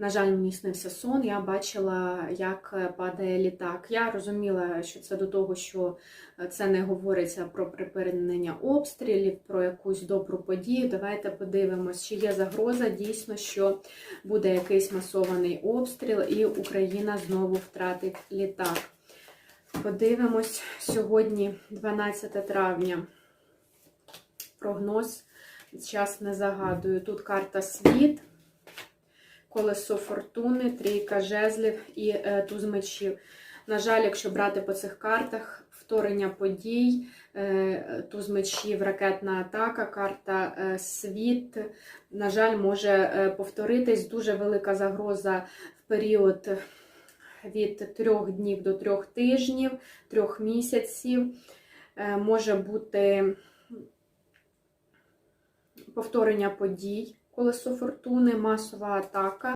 На жаль, мені снився сон. Я бачила, як е, падає літак. Я розуміла, що це до того, що е, це не говориться про припинення обстрілів, про якусь добру подію. Давайте подивимось, чи є загроза дійсно, що буде якийсь масований обстріл, і Україна знову втратить літак. Подивимось сьогодні, 12 травня. Прогноз. Час не загадую. Тут карта світ, колесо фортуни, трійка жезлів і е, туз мечів. На жаль, якщо брати по цих картах, вторення подій, е, туз мечів, ракетна атака, карта е, світ, на жаль, може повторитись. Дуже велика загроза в період від трьох днів до трьох тижнів, трьох місяців. Може бути повторення подій, колесо фортуни, масова атака.